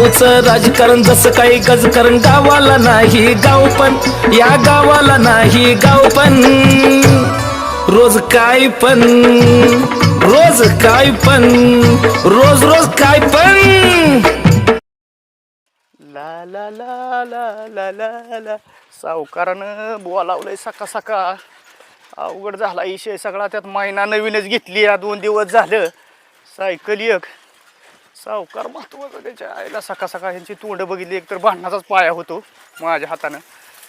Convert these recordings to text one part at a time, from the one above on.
गावचं राजकारण जसं काही गजकारण गावाला नाही गाव पण या गावाला नाही गाव पण. रोज काय पण रोज काय पण रोज रोज काय पण. ला ला ला ला ला ला ला. सावकारानं बोलावलंय सका सका. अवघड झाला इशय सगळा. त्यात महिना नवीनच घेतली. या दोन दिवस झालं. सायकल एक. सावकार महत्वाचं त्याच्या आईला. सका सका ह्यांची तोंड बघितली एक तर भांडणाचाच पाया होतो माझ्या हातानं.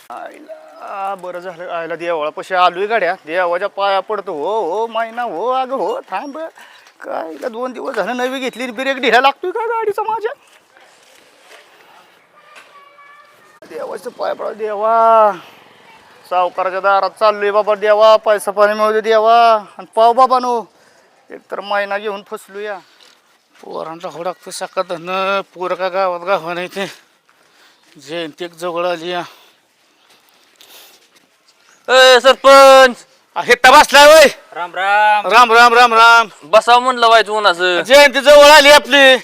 आईला बरं झालं आईला देवाळा पशी आलोय गाड्या. देवाच्या पाया पडतो. हो हो मायना हो अगं हो थांब. काय दोन दिवस झालं नवी घेतली ब्रेक ढिला लागतोय का गाडीचा माझ्या? देवाचं पाय पडा देवा सावकाराच्या दारात चाललोय बाबा देवा. पैसा पाणी मिळू दे देवा. आणि पाव बाबा नो एकतर मायना घेऊन फसलो या पोरांचा होडाकतो सका धन पोर का गावात गावा नाही ते. जयंती एक जवळ आली या. ए सरपंच! हे बसलाय वय राम राम. राम राम राम राम. बसाव म्हणलं व्हायचं उन्हाचं जयंती जवळ आली आपली.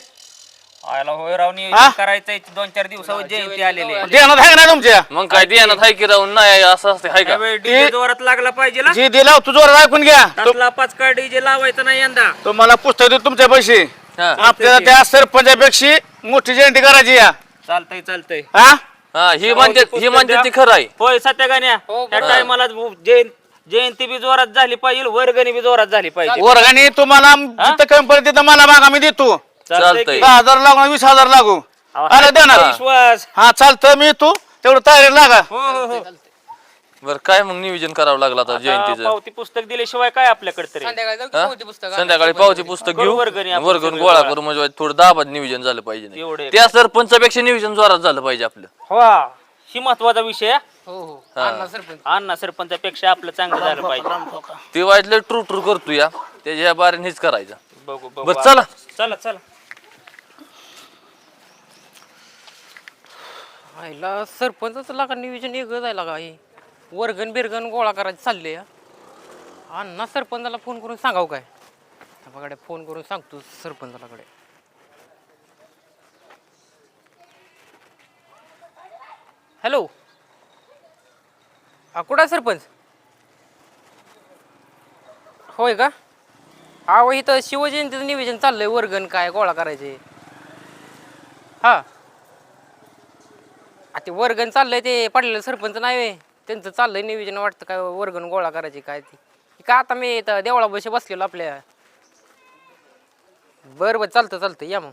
आयला होय राव हा? नियोजन करायचंय दोन चार दिवसावर जयंती आलेली आहे. आहे नाही तुमच्या? मग काय ध्यानात हाय की राहून? नाही असं असते हाय का? त्यावेळी जोरात लागला पाहिजे ना. जी दिला ऐकून घ्या. तो- त्यातला पाच का डीजे लावायचा नाही यंदा. तुम्हाला पुस्तक देतो तुमच्या पैसे. हा. आपल्याला त्या सरपंचापेक्षा मोठी जयंती करायची या. चालतंय चालतंय. हा? हा ही म्हणते ही म्हणते ती खरं आहे. होय सत्या गाण्या त्या टायमाला जयंत जयंती बी जोरात झाली पाहिजे वर्गणी बी जोरात झाली पाहिजे. वर्गाने तुम्हाला जिथं पडते तिथं मला मागा मी देतो. चालतंय चालतंय. की? दहा हजार लागू वीस हजार लागू. द्या ना विश्वास. हा चालतं मी तू तेवढं तयारी लागा. हो हो हो. बर काय मग नियोजन करावं लागलं आता आता जयंतीचं? पावती पुस्तक दिल्याशिवाय काय आपल्याकडे तरी? हा? संध्याकाळी पावती पुस्तक घेऊ. वर्गणी आपण वर्गण सगळे. गोळा. करू म्हणजे थोडं दाबात नियोजन झालं पाहिजे नाही. त्या सरपंचापेक्षा नियोजन जोरात झालं पाहिजे आपलं. हो ही महत्त्वाचा विषय आहे. अण्णा सरपंचापेक्षा आपलं चांगलं झालं पाहिजे. ते वाटलं ट्रू ट्रू करतो या. त्याच्या बारे हेच करायचं. बघू बघू. बरं चला. चला चला. आईला सरपंचाचं लागा नियोजन वेगळं जायला का हे? वर्गण बिरगण गोळा करायचं चालले अण्णा सरपंचाला फोन करून सांगाव काय? बघाडे फोन करून सांगतो सरपंचालाकडे. हॅलो? हा कुठं आहे सरपंच? होय का? अहो इथं शिवजयंतीचं निवेदन चाललंय वर्गण काय गोळा करायचे. हा. आ ते वर्गण चाललंय ते पडलेलं सरपंच नाही आहे त्यांचं चाललंय नियोजन वाटतं काय वर्गण गोळा करायची काय ती. का आता मी इथं देवळा बसे बसलेलो आपल्या. बरं बरं चालतं चालतं या मग.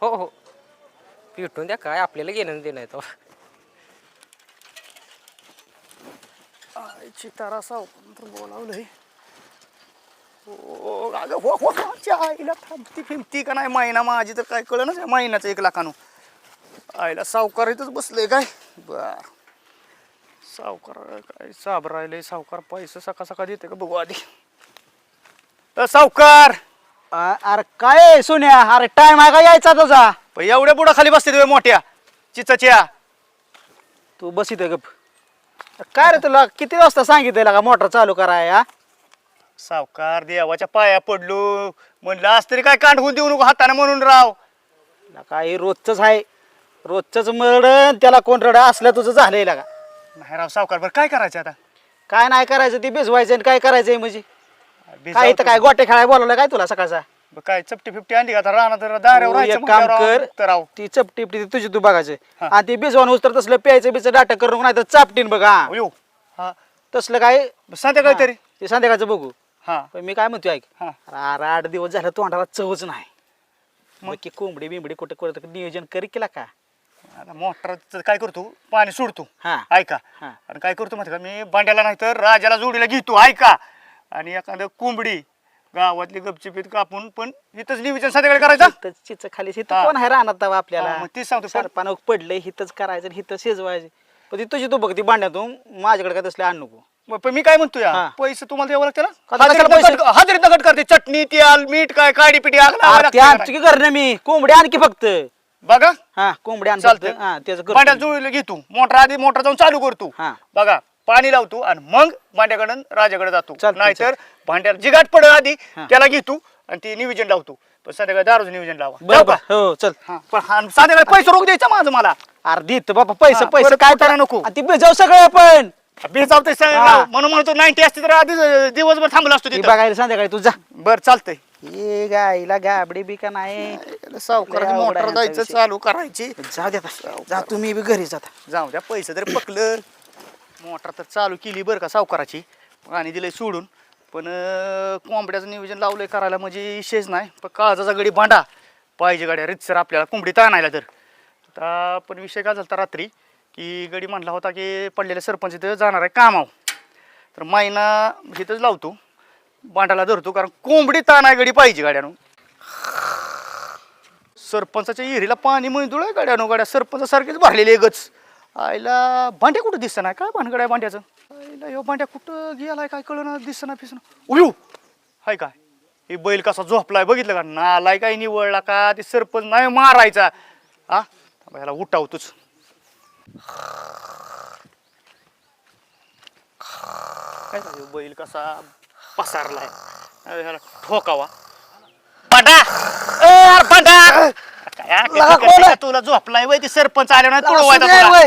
हो हो. पिटून द्या काय आपल्याला घेणं देणं आहे तो चितारा सावकार बोलावलंय. हो अगं हो हो हो, आईला थांबती फिमती का नाही? महिना माझी तर काय कळलं ना महिन्याचं एक लाखानं. आईला सावकार इथंच बसलंय काय? बर. सावकार काय साब राहिले सावकार पैसे सका सका देते का बघू आधी. अ, सावकार! अ- अरे काय आहे सोन्या? अरे टाइम आहे का यायचा तुझा? पण एवढ्या बुडा खाली बसते तुम्ही मोठ्या चिचाच्या. तू बसित गप. काय रे तुला किती वाजता सांगितलं का मोटर चालू कराय हा? सावकार देवाच्या पाया पडलो. म्हणलं आज तरी काय कांडवून देऊ नको हाताने म्हणून राव. ला काय रोजच आहे. रोजच मरण त्याला कोण रड असलं तुझं झालंय का? नाही राव सावकार बरं काय करायचं आता? काय नाही करायचं ते भिजवायचं आणि काय करायचंय म्हणजे? काय. इथं काय गोटे खेळाय बोलावलं काय तुला सकाळचा? बरं काय चपटी फिपटी आणली का आता? राहणार तर दाऱ्यावर तू राहायचं एक काम म्हणल्यावर कर तर राव. ती चपटी ती तुझी तू बघायचं. हा. आणि ती भिजवान उतर तसलं प्यायचं बिचं डाटा करून नाही तर चापटीन बघा यो हा. तसलं काय? संध्याकाळी तरी. ते संध्याकाळचं बघू. हा. पण मी काय म्हणतोय ऐक. हा. अरे आठ दिवस झालं तोंडाला चवच नाही. मग? की कोंबडी बिंबडी कुठे कुठे नियोजन करी केला का आता मोटर काय करतो पाणी सोडतो हा. ऐका. हा. आणि काय करतो माहिती का? मी भांड्याला नाही तर राजाला जोडीला घेतो. ऐका. आणि एखादं कोंबडी गावातली गपचिपीत कापून पण इथंच नियोजन संध्याकाळी करायचं? चिच खाली हिथं हा. कोण आहे राहणार तेव्हा हा, आपल्याला मग तेच सांगतो. सरपानं पडलंय हिथंच करायचं आणि हिथं शिजवायचं. पण ती तुझी तू बघ ती भांड्यातून माझ्याकडे काय तसले आण नको. मग पण मी काय म्हणतो या हा. पैसे तुम्हाला द्यावं लागते कशाला पैसे? दगड- हाजरी दगड करते. चटणी तेल मीठ काय काडी पिटी आग लावायला अरे लागते. ते आणतो जरा. की करणं मी? कोंबडी आणखी फक्त. बघा. हा कोंबडी आण फक्त चालतंय हा त्याचं करतो. भांड्याला मी. जुळले घेतो मोटर आधी मोटर जाऊन चालू करतो हा. बघा पाणी लावतो आणि मग भांड्याकडून राजाकडे जातो. चालतंय, नाहीतर भांड्याला जिगाट पड आधी हा. त्याला घेतो आणि ते नियोजन लावतो पण संध्याकाळी दारूचं नियोजन लावा. बरं जाऊ का? बरं. हो चल. हा, पण हा, संध्याकाळी पैसे रोख द्यायचा माझं मला. अरे देतो बाबा पैसे हा, पैसे परत काय कुटाणा नको. आणि ती जाऊ सगळं आपण. बेचावते हा. म्हणून म्हणतो नाईन्टी असते तर आधी दिवसभर थांबलो असतो ती तिथं. बघायला संध्याकाळी तू जा. बर चालतंय. गाईला गाबडी बी का नाही? सावकाराची लय अवघड मोटर आहे जायचं यांचा चालू करायची. जाऊ द्या आता. जा तुम्ही बी घरी जाता. जाऊ द्या पैसे तरी पकलं. मोटर तर चालू केली बरं का सावकाराची. पाणी दिलंय सोडून. पण अं, कोंबड्याचं नियोजन लावलंय करायला म्हणजे विशेष नाही. पण काळजाचा गडी भांडा. पाहिजे गाड्या रितसर आपल्याला कोंबडी आणायला तर. आता पण विषय काय झाला रात्री की गडी म्हणला होता की पडलेले सरपंच इथं जाणार आहे कामाव तर महिना इथंच लावतो. बांडाला धरतो कारण कोंबडी ताण आहे गडी पाहिजे गाड्यानं. सरपंचाच्या विहिरीला पाणी मंजुळ आहे गाड्यानं गाड्या सरपंचासारखेच भरलेले गच. आईला भांड्या कुठं दिसत नाही काय भानगड आहे भांड्याचं? आईला यो भांड्या कुठं गेलाय काय कळना दिसत ना फिसना. उयू! हाय काय? हे बैल कसा झोपलाय बघितलं का? नालाय काय निवडला का? ते सरपंच नाही मारायचा. हा ह्याला उठावतोच. काय बैल कसा पसारलाय. अरे ह्याला ठोकावा. ए, अरे भांडा काय करते का तुला झोपलाय वय? ते सरपंच आले ना तुडवायचा तुला.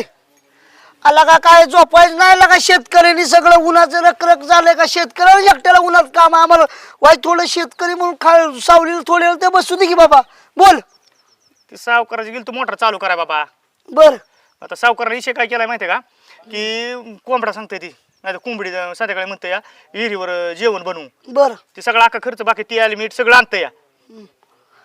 आला का काय झोपायचं नाही का शेतकऱ्यांनी सगळं उन्हाचं रखरख झालंय का? शेतकऱ्याला एकट्याला उन्हात काम आहे आम्हाला. वाईट थोडं शेतकरी म्हणून खा सावलीला थोडे वेळ ते बसू दे की बाबा. बोल. ते सावकाराची गेल तू मोटर चालू करा बाबा. बर. आता सावकाराने विषय काय केलाय माहितीये का? की कोंबडा सांगते ती. नाही तर कोंबडी अं, संध्याकाळी म्हणते या विहिरीवर अं, जेवण बनवू. बर. ते सगळं अख्खा खर्च बाकी ती मीठ सगळं आणतं या.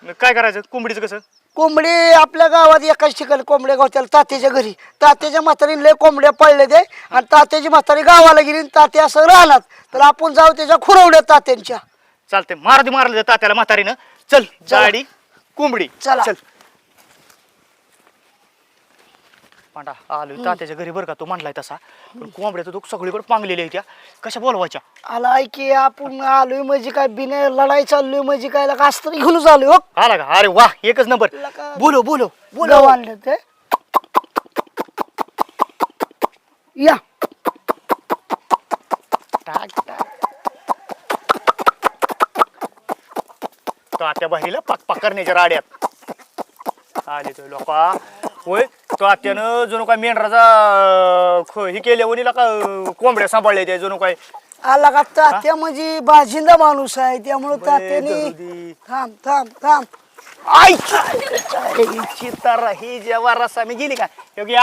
मग काय करायचं? कोंबडीचं कसं? कोंबडी आपल्या गावात एकाच ठिकाणी कोंबड्या गावत्याला तात्याच्या घरी. तात्याच्या म्हातारीने लय कोंबड्या पडले ते. आणि तात्याची म्हातारी गावाला गेली आणि तात्या असं राहणार तर आपण जाऊ त्याच्या खुरवड्या तात्यांच्या. चालतंय. मार दे मारलं तात्याला म्हातारीनं. चल जाडी कोंबडी. चला. चल. पांडा आलो तात्याच्या घरी बरं का तो म्हणलाय तसा. पण कोंबड्याचं तो सगळीकडे पांगलेल्या त्या कशा बोलवायच्या? आला की आपण आलोय म्हणजे काय बिना लढाई चाललोय म्हणजे काय? लका अस्त्र घेऊन आलोय हो. आला का? अरे वा एकच नंबर. लका- बोलो बोलो बोलव आणलं ते. या. टाक टाक. तात्या बहिणीला पाक पाक करण्याच्या राड्यात. आले तो लोक. होय? तात्यानं जणू काय मेंढराचा ख- हे केल्या वनीला का अं, कोंबड्या सांभाळल्या त्या जणू काय? आला का तात्या म्हणजे बाजिंदा माणूस आहे त्यामुळे तात्याने. थांब थांब थांब. आईची तर ही जेव्हा रस्सा मी गेली का?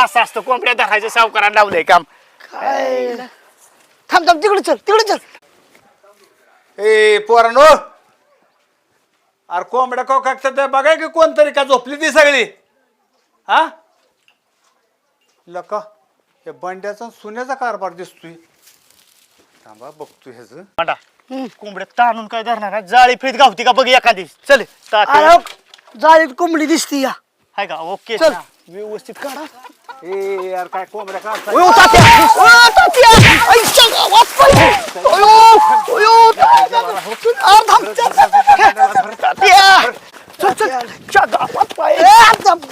असं असतं कोंबड्या धरायचं सावकारानं लावलंय काम. काय? थांब थांब तिकडे चल तिकडे चल. ए पोरांनो! अरे कोंबड्या कोकाकचं बघाय की कोणतरी का झोपली ती सगळी? हा लका हे बंड्याचा सुन्याचा कारभार दिसतोय थांबा बघतोय ह्याच पांडा कोंबड्या ताणून काय धरणार आहे? जाळी फित गावती का बघ एखादी चल तात्या अरे जाळीत कोंबडी दिसती या हाय का ओके चल. व्यवस्थित काढा ए यार काय कोंबड्या तात्या! तात्या! आईच्या गावात पडली! ओयो, ओयो, तात्या! अरे, थांब, तात्या! तात्या! च्या गावात पाय ए, थांब.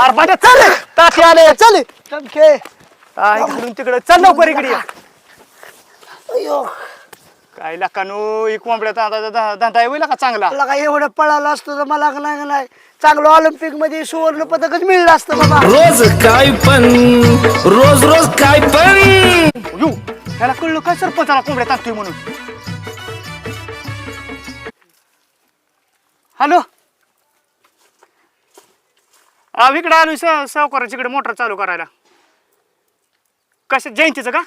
अरे बाजा चल तात्या आले. चल चमके काय घालून तिकडे. चल लवकर इकडे ये. अयो काय लाकानो एक कोंबड्या धंदा धंदा होईल का चांगला? मला काय एवढं पळालं असतं तर मला का नाही का नाही? चांगलं ऑलिम्पिकमध्ये सुवर्ण पदकच मिळलं असतं बाबा. रोज काय पण रोज रोज काय पण. यू त्याला कळलं काय सरपंचाला कोंबड्या टाकतोय म्हणून? हॅलो? अहो इकडे आलो स सावकाराच्या इकडे मोटर चालू करायला. कशा जयंतीचं का?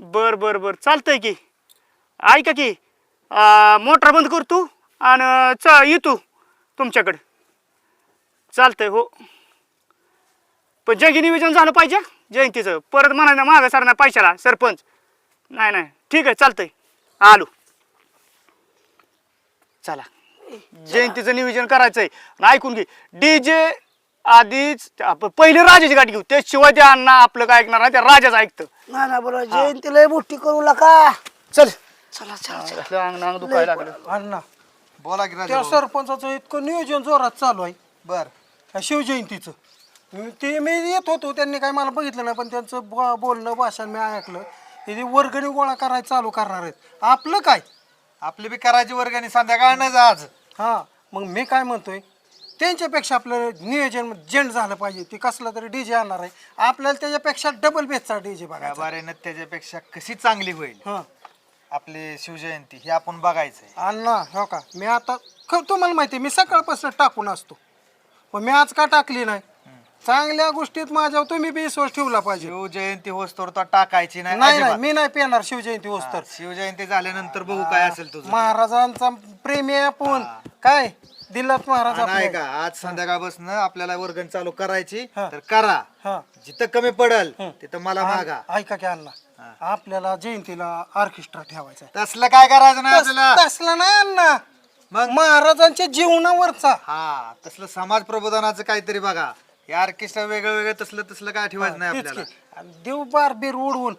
बर बर बर. चालतंय की. ऐका की मोटर बंद कर तू आणि च ये तू तुमच्याकडं. चालतंय हो. पण जगी नियोजन झालं पाहिजे जयंतीचं. परत म्हणायला मागं सरणार पैशाला सरपंच. नाही नाही. ठीक आहे चालतंय. आलो. चला. जयंतीचं नियोजन करायचंय. आणि ऐकून घे. डीजे आधीच आप- पहिले राजाची गाठी घेऊ. त्याशिवाय ते अण्णा आपलं काय ऐकणार नाही त्या राजाचं ऐकतं. ना ना बरोबर जयंती लय मोठी करू नका. चल. चला चला अंग अंग दुखायला लागलं. अण्णा. बोला की त्या सरपंचाचं इतकं नियोजन जोरात चालू आहे. बर. ह्या शिवजयंतीचं. मी- ते मी येत होतो त्यांनी काय मला बघितलं नाही पण त्यांचं ब- बोलणं भाषण मी ऐकलं. हे जे वर्गणी गोळा करायला चालू करणार आहेत. आपलं काय? आपली बी करायची वर्गाने संध्याकाळ नाही जा आज. हा मग मी काय म्हणतोय? त्यांच्यापेक्षा आपलं नियोजन जेंट झालं पाहिजे. ते कसलं तरी डीजे आणणार आहे. आपल्याला त्याच्यापेक्षा डबल बेसचा डीजे बघायचा बारेनं त्याच्यापेक्षा कशी चांगली होईल? हां. आपली शिवजयंती हे आपण बघायचंय. अण्णा हो का? मी आता ख- तुम्हाला माहिती आहे, मी सकाळपासून टाकून असतो. पण मी आज का टाकली नाही? चांगल्या गोष्टीत माझ्यावर तुम्ही बी विश्वास ठेवला पाहिजे. शिवजयंती होस्तोर तर टाकायची नाही नाही नाही अजिबात. मी नाही पेणार शिवजयंती होस तर शिवजयंती झाल्यानंतर बघू काय असेल तुझं. महाराजांचा प्रेमी आहे आपण. काय? दिलात महाराज नाही आपले. का आज संध्याकाळपासून आपल्याला वर्गण चालू करायची हा. तर करा. हा. जिथं कमी पडल तिथं मला मागा. ऐका की अण्णा आपल्याला जयंतीला ऑर्केस्ट्रा ठेवायचा आहे. तसलं काय करायचं नाही तस- तसलं नाही अण्णा. मग? महाराजांच्या जीवनावरचा. हा तसलं समाज प्रबोधनाचं काहीतरी बघा. हे ऑर्केस्ट्रा वेगळं वेगळं तसलं तसलं काय ठेवायचं नाही तेच आपल्याला. की. आणि देव बार बीर उडवून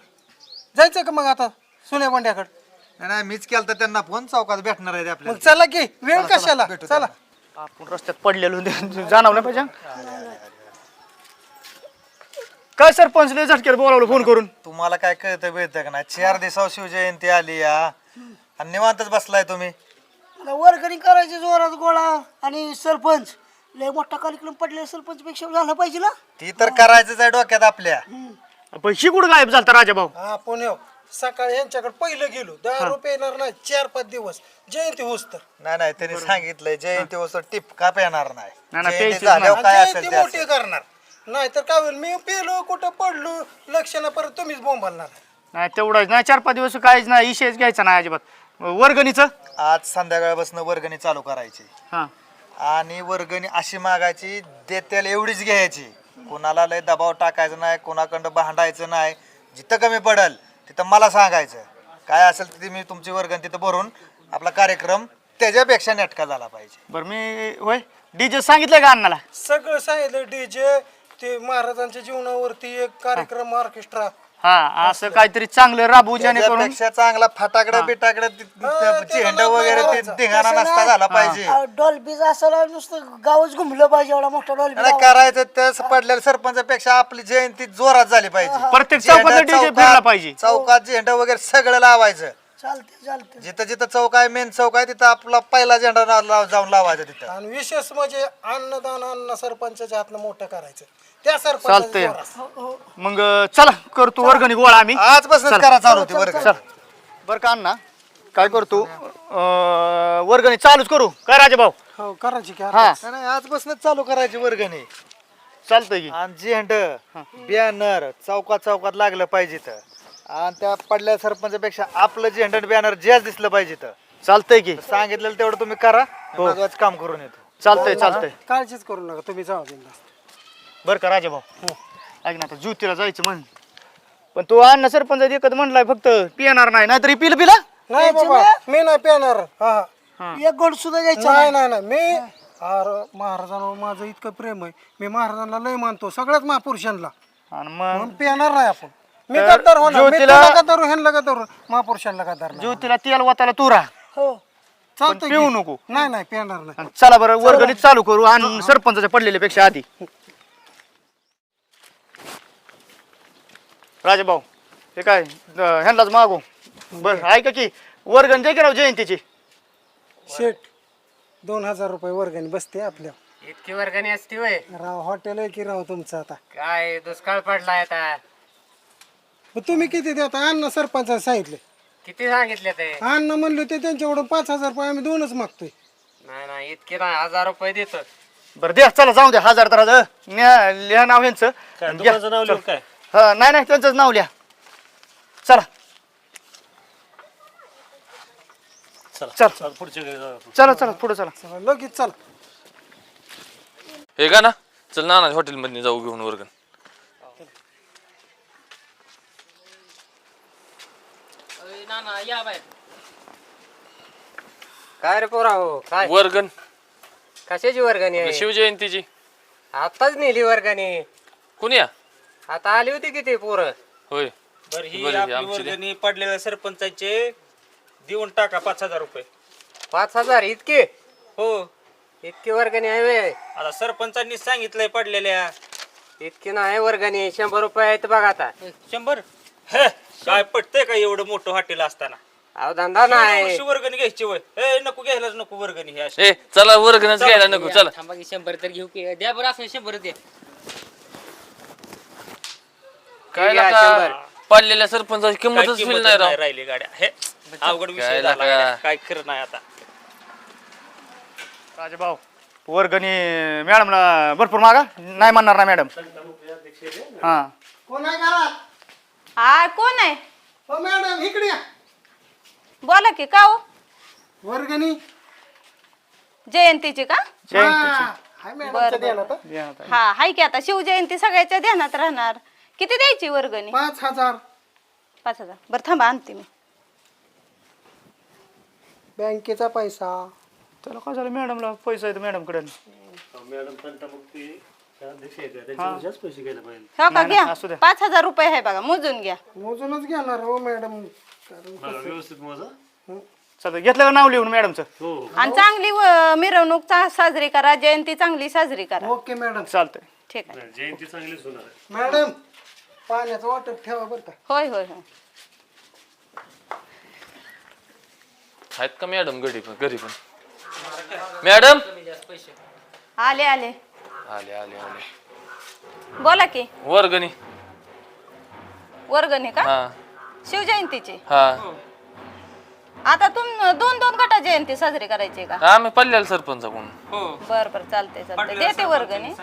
जायचं का मग आता? सुने बंड्याकडे. नाही, नाही मीच केलं तर त्यांना फोन चौकात भेटणार आहे मग आपल्याला चला की वेळ चला, चला, कशाला? भेटू चला. आपण रस्त्यात पडलेलो जाणवलं पाहिजे? काय सरपंच लय झटक्यात बोलावलं फोन करून? तुम्हाला काय कळतं मिळतं का नाही? चार दिवसावर शिवजयंती आली या. आणि निवांतच बसलाय तुम्ही. वर्गणी करायची जोरात गोळा. आणि सरपंच लय मोठा कार्यक्रम पडलेला सरपंच पेक्षा झाला पाहिजे ना? ती तर करायचंच आहे डोक्यात आपल्या. पण शिकुड गायब झालता राजा भाऊ हा पुणे सकाळी यांच्याकडे पहिलं गेलो. दहा रुपये येणार नाही चार पाच दिवस. जयंती होस तर नाही नाही त्यांनी सांगितलंय जयंती वस्तू टिपका पेणार नाही. नाही, नाही, जयंती प्यायचीच झाल्यावर आणि काय जयंती असेल ते मोठी असेल. करणार. नाही तर काय होईल? मी पेलो कुठं पडलो लक्ष ना परत तुम्हीच बोंबालणार नाही तेवढंच नाही चार पाच दिवस काहीच नाही इशेच घ्यायचा नाही अजिबात. वर्गणीचं? आज संध्याकाळपासून वर्गणी चालू करायची. हा. आणि वर्गणी अशी मागायची देत्याला एवढीच घ्यायची. कोणाला लय दबाव टाकायचा नाही कोणाकडं भांडायचं नाही. जिथं कमी पडल तिथं मला सांगायचं. काय असेल ते मी तुमची वर्गणी तिथं भरून आपला कार्यक्रम त्याच्यापेक्षा नेटका झाला पाहिजे. बरं मी होय डीजे सांगितलंय का अण्णाला? सगळं सांगितलं. डीजे ते महाराजांच्या जीवनावरती एक कार्यक्रम ऑर्केस्ट्रा हा असं काहीतरी चांगलं राबू जेणेकरून त्याच्यापेक्षा चांगला फटाकडा बिटाकडा झेंड वगैरे ते धिंगाणा नसता झाला पाहिजे. डॉल्बीज असायला नुसतं गावच घुमलं पाहिजे एवढा मोठा डॉल्बी करायचं तस पडलेल्या सरपंचापेक्षा आपली जयंती जोरात झाली पाहिजे. प्रत्येक चौकात झेंडा डीजे चौकात- फिरला पाहिजे. चौकात झेंडा वगैरे सगळं लावायचं. चालते चालते जिथं जिथं चौक आहे मेन चौक आहे तिथं आपला पहिला झेंडा लाव- लाव- जाऊन लावायचा तिथं. आणि विशेष म्हणजे अन्नदान अन्न सरपंचाच्या हातनं मोठं करायचं. त्या चालतंय. सरपंच मग चला करतो वर्गणी गोळा आम्ही. आजपासून करा चालू होती बरं का? बरं का अण्णा? काय करतो? अं, वर्गणी चालूच करू. काय राजा भाऊ हो करायची की हा. नाही, आजपासूनच चालू करायची वर्गणी. चालतंय की. आणि झेंड बॅनर चौकात चौकात लागलं पाहिजे तर आणि त्या पडल्या सरपंचापेक्षा आपलं झेंड बॅनर जेच दिसलं पाहिजे तर चालतंय की. सांगितलेलं तेवढं तुम्ही करा. काम करून येतो. चालतंय चालतंय. काळजीच करू नका तुम्ही जाऊ बरं का राजा भाऊ. ऐक ना आता ज्योतीला जायचं म्हण पण तू अण्णा सरपंच एकच म्हणलाय फक्त पिणार नाही नाहीतरी पिलं पिला. नाही बाबा मी नाही पेणार. हा. हा. एक गोड सुद्धा द्यायचा नाही. नाही नाही. मी अरे महाराजांवर माझं इतकं प्रेम आहे. मी महाराजांना लय मानतो सगळ्याच महापुरुषांना. आणि मग? म्हणून पेणार नाही आपण. मी तर गद्दार होणार. मी ज्योतीला- तुला गद्दार ह्यांना गद्दार महापुरुषांना गद्दार नाही. ज्योतीला तेल वाताला तू राहा. हो. चालतंय पिऊ की? नको. नाही नाही पेणार नाही. आणि चला बरं वर्गणीत चालू करू आणि सरपंचाच्या पडलेल्या पेक्षा आधी. राजा भाऊ हे काय अं, ह्यांनाच मागू? बर ऐका की वर्गण दे की राव जयंतीची? शेट दोन हजार रुपये वर्गणी बसते आपल्या. इतकी वर्गणी असते वय राव हॉटेल आहे की राव तुमचं आता? काय दुष्काळ पडलाय आता. मग तुम्ही किती देता? अण्णा सरपंचाने सांगितले. किती सांगितले ते? अण्णा म्हणले होते त्यांच्याकडून पाच हजार रुपये आम्ही दोनच मागतोय. नाही नाही इतके नाही हजार रुपये देतो. बरं द्या चला जाऊ द्या हजार तर आज न्या लिहा नाव यांचं घ्या. चल. हा, नाही नाही त्यांचंच नाव लिहा. चला. चल चला. चला पुढे चला. चला, लगेच चला. हे का ना. चल ना हॉटेलमध्ये जाऊ घेऊन वर्गण. काय रे पोरा हो? काय? वर्गण. कशाची वर्गणी आहे? शिवजयंतीची. आताच नेली वर्गणी कोणी या आता आली होती किती पोरं? होय. बरं ही बरं, हे आपली आमची. वर्गणी पडलेल्या सरपंचाचे देऊन टाका पाच हजार रुपये. पाच हजार इतके? हो. इतकी वर्गणी आहे वे आता सरपंचांनी सांगितलंय पडलेल्या. इतकी नाही वर्गणी शंभर रुपये आहेत बघा आता. शंभर? हे, काय पटतंय का एवढं मोठं हॉटेल असताना? अहो धंदा नाही. वर्गणी घ्यायची वय. ए नको घ्यायलाच नको वर्गणी हे अशी. ए चला वर्गणच घ्यायला नको चला. थांबा की शंभर तर घेऊ की. द्या बरं असं शंभर द्या. काय लाका पडलेल्या सरपंचाची काय किंमतच किंमतच फील नाही राव. नाही राहिली गाड्या. हे अवघड काय विषय झाला. गाड्या. काय खरं नाही आता. राजभाऊ वर्गणी मॅडमला भरपूर मागा. नाही म्हणणार ना मॅडम. हा. कोण आहे घरात? हा कोण आहे? हो मॅडम इकडे या. बोला की का हो? वर्गणी. जयंतीची का? हा, हाय बरं, हा. हा हाय की आता. शिवजयंती सगळ्याच्या ध्यानात राहणार. किती द्यायची वर्गणी? पाच हजार. पाच हजार. बरं थांबा आणते मी. बँकेचा पैसा. त्याला काय झालं? मॅडमला पैसा येतो मॅडमकडे हो का? घ्या. असू द्या. पाच हजार रुपये आहे बघा मोजून घ्या. मोजूनच घेणार हो मॅडम. चल घेतलं का नाव लिहून मॅडमचं? आणि चांगली व- मिरवणूक चा- साजरी करा जयंती चांगली साजरी करा. Okay madam. चालतंय. ठीक आहे. मॅडम पाण्याचं वाटप ठेवा बरं का. होय होय होय. आहेत का मॅडम घरी पण घरी पण? मॅडम? आले आले. आले आले आले. बोला की. वर्गणी. वर्गणी का? हा. शिवजयंतीची. हा. आता तुम दोन दोन गटा जयंती साजरी करायची आहे का आम्ही पडलेला सरपंच कोण हो बर बर चालते चालते देते वर्गणी.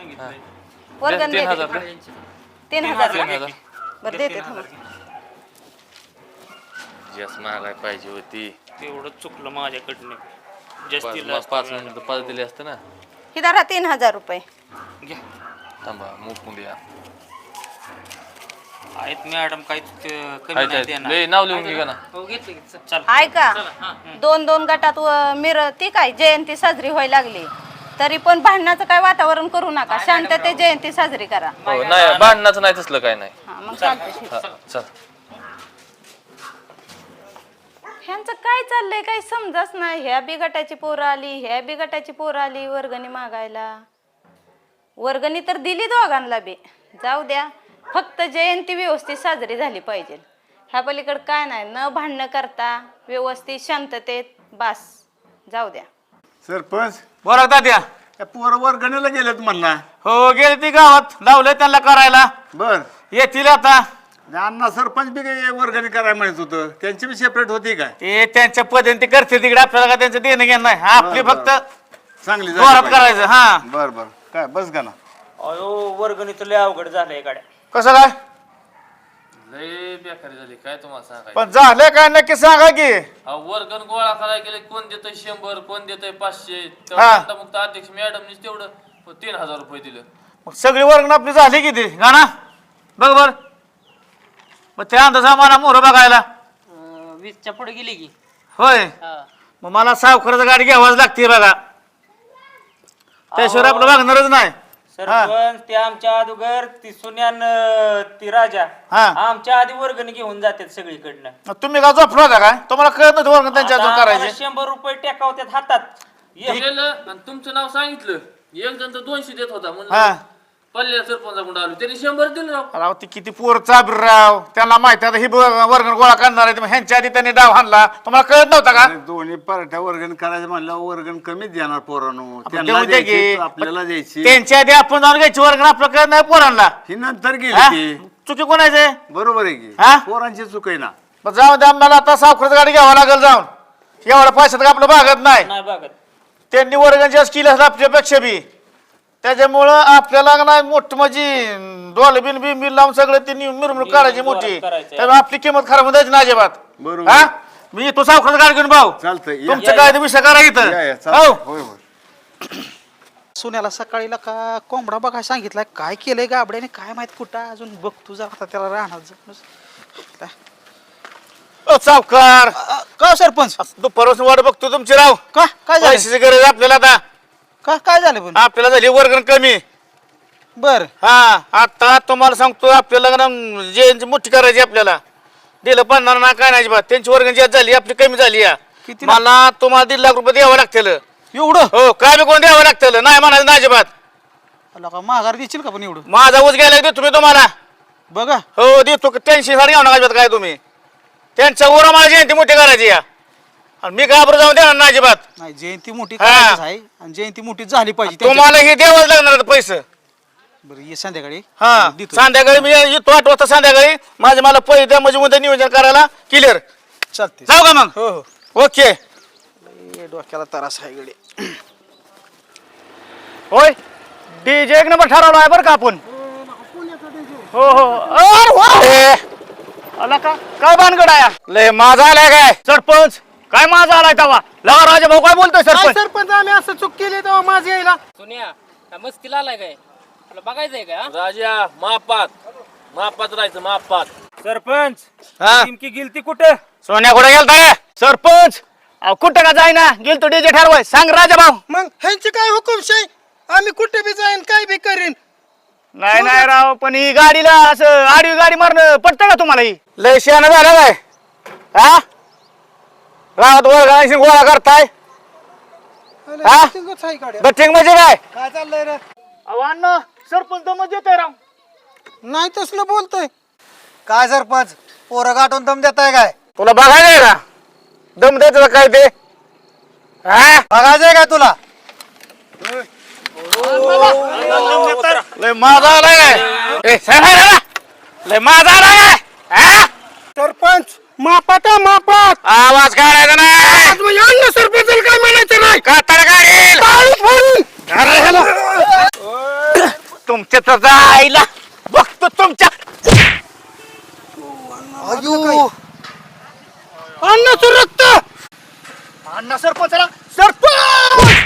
वर्गण तीन देते. हजार का? तीन हजार बरं देते थांबा. जास्त महागाय पाहिजे होती. तेवढं चुकलं माझ्याकडनं. पाच जास्तीला मग पाच मिनिटं पाच दिले असते ना? ही धरा तीन हजार रुपये. घ्या. थांबा मुकून द्या. आहेत मॅडम काही कमी आहेत, नाही आहेत. देणार. लय नाव लिहून घे ना. हो घेतलं घेतलं. चल. ऐका दोन दोन गटात व- मिर ती काय? जयंती साजरी व्हायला लागली. तरी पण भांडणाचं काय वातावरण करू नका. शांतते जयंती साजरी करा. हो, नाही भांडणाचं नाही तसलं काय नाही. हा मग चालते हा, चल. ह्यांचं काय चाललंय? काही समजच नाही. ह्या बी गटाची पोरं आली ह्या बी गटाची पोरं आली वर्गणी मागायला. वर्गणी तर दिली दोघांना बी. जाऊ द्या. फक्त जयंती व्यवस्थित साजरी झाली पाहिजे. ह्या पलीकडे काय नाही. न भांडणं करता व्यवस्थित शांततेत बास. जाऊ द्या. सरपंच बोला दाद्या त्या पोर वर्गणीला गेलेत म्हणला. हो गेले ती गावात. लावलंय त्यांना करायला. बर. येतील आता. अण्णा सरपंच बी काही वर्गणी करायला म्हणत होतं. त्यांची बी सेपरेट होती काय ते त्यांच्या पद्धतीने ते करते तिकडे. आपल्याला काय त्यांचं देणं घेणं नाही. आपली बरं, फक्त चांगली जोरात करायचं हा. बर बर. काय बस का ना अयो वर्गणी तर लय अवघड झालंय गाड्या. कसं काय? लय बेकारी झाली. काय तुम्हाला पण झालं काय? नक्की सांगा की. वर्गण गोळा करायला गेले. कोण देतोय शंभर कोण देतोय पाचशे? हा. मुक्त अध्यक्ष मॅडमनीच तेवढं तीन हजार रुपये दिलं. मग सगळी वर्गण आपली झाली किती? गाणा? बघ बर. मग त्या अंदाजा मला मोहर बघायला. अं, वीसच्या पुढे गेली की. होय. मग मला सावकाराचा गाडी घ्यावाच लागते बघा. त्याशिवाय आपलं बघणारच नाही. सरपंच ते आमच्या अगोदर ती सुन्यान ती राजा हा. आमच्या आधी वर्गणी घेऊन जातात सगळीकडनं. तुम्ही का झोपला होता काय? तुम्हाला कळत नाही वर्गण त्यांच्या आता अजून आम्हाला करायचे. शंभर रुपये टेकावतात हातात. आणि तुमचं नाव सांगितलं. एक जण तर दोनशे देत होता. हा. म्हणलं पल्ल्या सरपंचाकडून आलो. त्यांनी शंभर दिलं राव. राव ती किती पोर चाबर राव त्यांना माहिती आता ही ब- वर्गण गोळा करणार आहे. मग ह्यांच्या आधी त्यांनी डाव हाणला. तुम्हाला कळत नव्हता का? दोन्ही पार्ट्या वर्गण करायचं म्हणल्यावर वर्गण कमीच देणार पोरांनो. त्यांना देऊ दे द्यायची, की. आपल्याला द्यायची. त्यांच्या आधी आपण जाऊन घ्यायची वर्गण आपलं कळत नाही पोरांना. ही नंतर गेली हा? की चुकी कोणाचे? बरोबर आहे की. हा? पोरांची चूक आहे ना. मग जाऊ द्या मला आता सावकाराची गाडी घ्यावं लागेल जाऊन. एवढ्या पैशात आपलं भागत नाही. नाही बघत त्यांनी वर्गण जास्त केली असलं आपल्यापेक्षा बी. त्याच्यामुळं आपल्याला का नाही मोठं म्हणजे डोल बिन बिन बिन लावून सगळं त्यांनी मिरवणूक काढायची मोठी. करायचं. त्यामुळे आपली किंमत खराब होऊन द्यायची ना अजिबात. बरोबर. हा? मी तो सावकाराची गाडी घेऊन भाऊ. चालतंय या. तुमचं काय ते विषय करा या, या, इथं चालतंय. हो होय होय. सोन्याला सकाळीला का कोंबडा बघाय सांगितलाय काय केलंय गाबड्याने काय माहीत कुठं अजून बघतो जरा आता त्याला राहणार सावकार. अ, का सरपंच? दुपारपासून वाट बघतो तुमची राव. का? काय झालं? पैशाची गरज आहे आपल्याला आता. का काय झालं पण आपल्याला झाली वर्गण कमी. बर. हा आता तुम्हाला सांगतो आपल्याला ना जयंती मोठी करायची आपल्याला. दिलं पडणार ना काय नाही अजिबात त्यांची वर्गण जास्त झाली आपली कमी झाली या. किती मला तुम्हाला दीड लाख रुपये द्यावं लागतील. एवढं? हो काय बी कोण द्यावं लागतं नाही म्हणायचं ना अजिबात. का माघार देशील का पण एवढं? माझा ऊस घ्यायला देतो मी तुम्हाला. बघा. हो देतो टेन्शनसाठी घेऊ नका अजिबात काय तुम्ही. त्यांच्या उरा मला जयंती मोठी करायची या. आणि मी घाबरू जाऊन देणार ना अजिबात. नाही जयंती मोठी. करायचीच आहे. आणि जयंती मोठी झाली पाहिजे. त्यांच्या- तुम्हाला हे द्यावंच लागणार पैसे. बरं ये संध्याकाळी. हा. देतो. संध्याकाळी मी येतो आठ वाजता संध्याकाळी. माझे मला पैसे द्या म्हणजे उद्या नियोजन करायला. क्लिअर चालते जाऊ का मग? हो हो. ओके ये डोक्याला त्रास आहे गडी होय? डीजे एक नंबर ठरवला आहे बरं का आपण? हो हो. अरे वा! आला का? काय भानगड आहे? लय माझा आलाय काय? सरपंच. काय माझा आलाय तवा? लगा राजा भाऊ काय बोलतोय काय सरपंच? सरपंच आम्ही असं चूक केली तेव्हा माझी यायला. सोनिया काय मस्तीला आलाय काय? तुला बघायचंय का राजा मापात. मापात राहायचं मापात. सरपंच नेमकी गेलती कुठं? सोन्या कुठे गेलता? रे सरपंच! अहो, कुठं का जाईना? गेलतो डीजे ठरवाय. सांग राजा भाऊ मग ह्यांची काय हुकुमशाही आम्ही कुठे बी जाईन काय बी करीन? नाही नाही राव पण ही गाडीला असं आडवी गाडी मारणं पटतं का तुम्हाला ही? लय शहाणं झालं काय? हा? रावत वर्गाशी गोळा करताय? हा? बठिंग म्हणजे काय? काय चाललंय रे? अण्णा सरपंच दमत येतोय राव नाही तसलं बोलतोय. काय सरपंच? पोरं गाठून दम देताय काय? तुला बघायचंय का? दम द्यायचं काय ते? हा? बघायचंय काय तुला? लय माझा आलाय काय? ए. लय माझा आलाय काय? हा? सरपंच मापात मापात. आवाज काढायचा नाही. आज म्हणजे अन्न सरपंचाला काय म्हणायचं नाही. कातड काढील. टाळी फोडून. अरे ह्याला. तुमच्या तर आईला बघतो तुमच्या. अयो. अन्नाचं रक्त. अण्णा सरपंचाला सरपंच.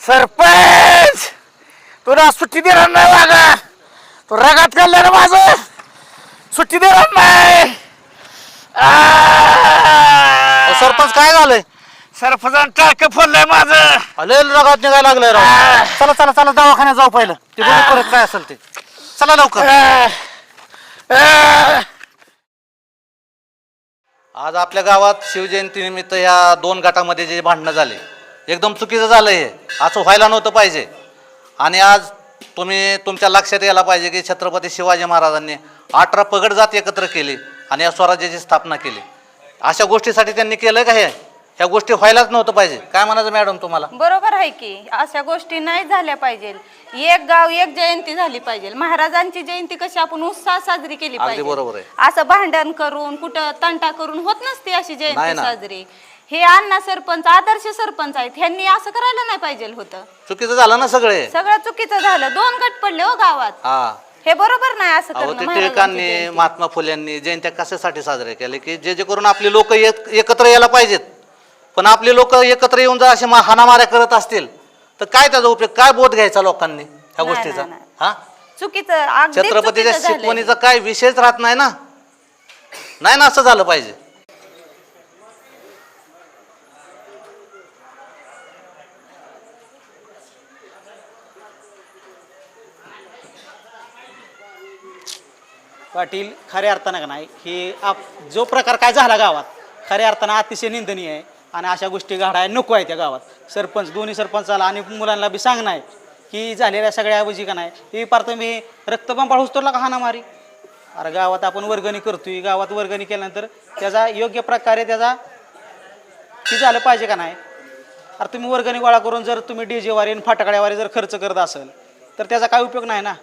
सरपंच. तुला सुट्टी देणार नाही वागा तू रगात काढलं ना माझं. सुट्टी देणार नाही! सरपंच काय झालंय? सरपंचानं टाक फोडलंय माझं. अले रगात निघायला लागलाय राव. चला चला चला दवाखान्यात जाऊ पहिलं. ते बघू परत काय असेल ते. चला लवकर. आ! आ! आज आपल्या गावात शिवजयंतीनिमित्त या दोन गटामध्ये जे भांडणं झाले एकदम चुकीचं झालं हे. असं व्हायला नव्हतं पाहिजे. आणि आज तुम्ही तुमच्या लक्षात यायला पाहिजे की छत्रपती शिवाजी महाराजांनी अठरा पगड जात एकत्र केली आणि या स्वराज्याची स्थापना केली. अशा गोष्टीसाठी त्यांनी केलं का हे? ह्या गोष्टी व्हायलाच नव्हतं पाहिजे. काय म्हणायचं मॅडम तुम्हाला? बरोबर आहे की अशा गोष्टी नाही झाल्या पाहिजे. एक गाव एक जयंती झाली पाहिजे. महाराजांची जयंती कशी आपण उत्साह साजरी केली अगदी पाहिजे. बरोबर आहे. असं भांडण करून कुठं तंटा करून होत नसते अशी नाही जयंती ना. साजरी. हे अण्णा सरपंच आदर्श सरपंच आहेत ह्यांनी असं करायला नाही पाहिजे होतं. चुकीचं झालं ना सगळे? सगळं चुकीचं झालं. दोन गट पडले हो गावात. हा. हे बरोबर नाही असं अहो करणं ते महाराजांची टिळकांनी जयंती. महात्मा फुल्यांनी जयंत्या कशासाठी साजरे केले की जे जे करून आपली लोक एकत्र यायला पाहिजेत. पण आपली लोक एकत्र येऊन जर असे मा- हाणामाऱ्या करत असतील तर काय त्याचा उपयोग काय बोध घ्यायचा लोकांनी ह्या नाही, गोष्टीचा? नाही, नाही. हा? चुकीचं अगदी छत्रपतीच्या चुकीचं झालंय. शिकवणीचा काय विषयच राहत नाही ना? नाही ना असं झालं पाहिजे. पाटील खऱ्या अर्थानं का नाही? हे आप जो प्रकार काय झाला गावात खऱ्या अर्थानं अतिशय निंदनीय आहे आणि अशा गोष्टी घडाय नको आहे त्या गावात. सरपंच दोन्ही सरपंचाला आणि मुलांना बी सांगणार आहे की झालेल्या सगळ्या ऐवजी का नाही. हे पार तुम्ही रक्तपंपाळ उचतोला का हाणामारी? अरे गावात आपण वर्गणी करतोय गावात वर्गणी केल्यानंतर त्याचा योग्य प्रकारे त्याचा की झालं पाहिजे का नाही? अरे तुम्ही वर्गणी गोळा करून जर तुम्ही डी जेवारी आणि फाटाकड्यावारी जर खर्च करत असेल तर त्याचा काय उपयोग नाही ना?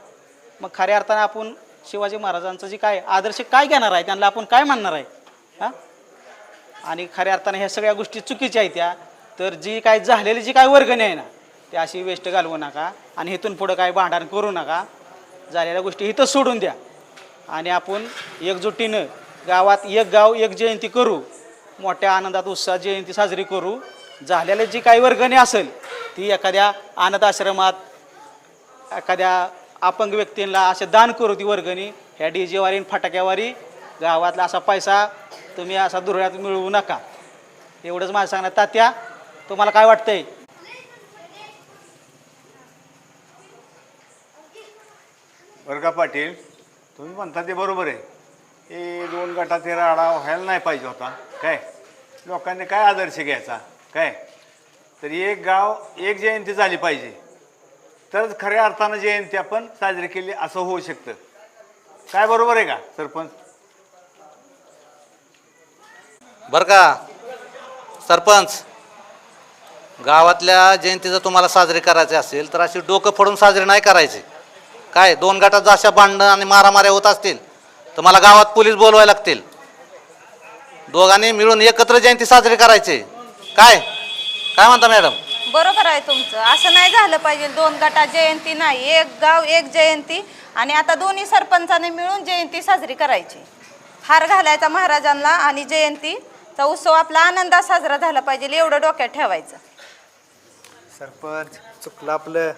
मग खऱ्या अर्थानं आपण शिवाजी महाराजांचं जे काय आदर्श काय घेणार आहे त्यांना आपण काय मानणार आहे? हां? आणि खऱ्या अर्थानं ह्या सगळ्या गोष्टी चुकीच्या आहेत त्या. तर जी काय झालेली जी काय वर्गणी आहे ना ते अशी वेस्ट घालवू नका आणि इथून पुढं काय भांडण करू नका. झालेल्या गोष्टी इथं सोडून द्या. आणि आपण एकजुटीनं गावात एक गाव एक जयंती करू. मोठ्या आनंदात उत्साह जयंती साजरी करू. झालेले जी काही वर्गणी असेल ती एखाद्या अनाथ आश्रमात एखाद्या अपंग व्यक्तींना असे दान करू ती वर्गणी. ह्या डी जेवारी आणि फटाक्यावारी गावातला असा पैसा तुम्ही असा दुरळ्यात मिळवू नका. एवढंच माझं सांगण्यात तात्या तुम्हाला काय वाटतंय? बरं का पाटील तुम्ही म्हणता ते बरोबर आहे. हे दोन गटाचे राडा व्हायला नाही पाहिजे होता. काय? लोकांनी काय आदर्श घ्यायचा? काय? तर एक गाव एक जयंती झाली पाहिजे. तरच खऱ्या अर्थानं जयंती आपण साजरी केली असं होऊ शकतं. काय बरोबर आहे का सरपंच? बरं का? सरपंच गावातल्या जयंती जर तुम्हाला साजरी करायचे असेल तर अशी डोकं फोडून साजरी नाही करायची. काय दोन गटात जर अशा भांडणं आणि मारामाऱ्या होत असतील तर मला गावात पोलीस बोलवायला लागतील. दोघांनी मिळून एकत्र जयंती साजरी करायची. काय? काय म्हणता मॅडम? बरोबर आहे तुमचं. असं नाही झालं पाहिजे. दोन गटात जयंती नाही. एक गाव एक जयंती. आणि आता दोन्ही सरपंचाने मिळून जयंती साजरी करायची. हार घालायचा महाराजांना आणि जयंतीचा उत्सव आपला आनंदात साजरा झाला पाहिजे एवढं डोक्यात ठेवायचं. सरपंच चुकलं आपलं.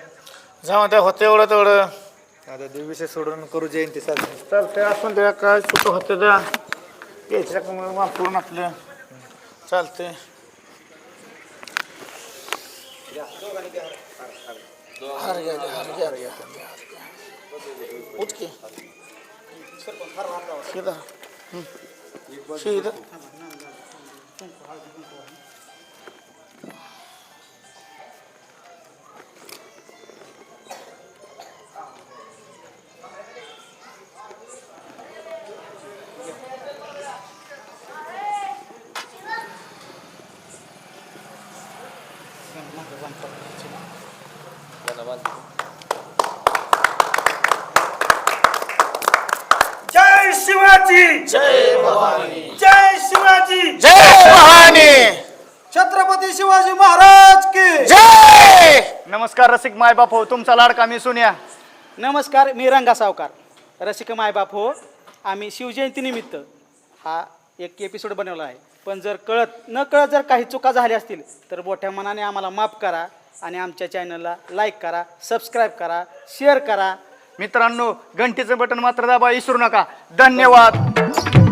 जाऊ द्या होतं एवढं तेवढं. आता सोडून करू जयंती साजरी. चालतंय आपण द्या काय चुकं होतं द्या. वापरून आपलं. चालतंय. हार घ्या हार घ्या हार घ्या उठ की सीधा हं. सीधा जय शिवाजी! जय भवानी! जय शिवाजी! छत्रपती शिवाजी महाराज की नमस्कार रसिक मायबाप हो तुमचा लाडका मी सुन्या. नमस्कार मी रंगा सावकार. रसिक मायबाप हो आम्ही शिवजयंतीनिमित्त हा एक एपिसोड बनवला आहे. पण जर कळत न कळत जर काही चुका झाल्या असतील तर मोठ्या मनाने आम्हाला माफ करा आणि आमच्या चॅनलला लाईक करा सबस्क्राईब करा शेअर करा. मित्रांनो घंटीचं बटन मात्र दाबा विसरू नका. धन्यवाद.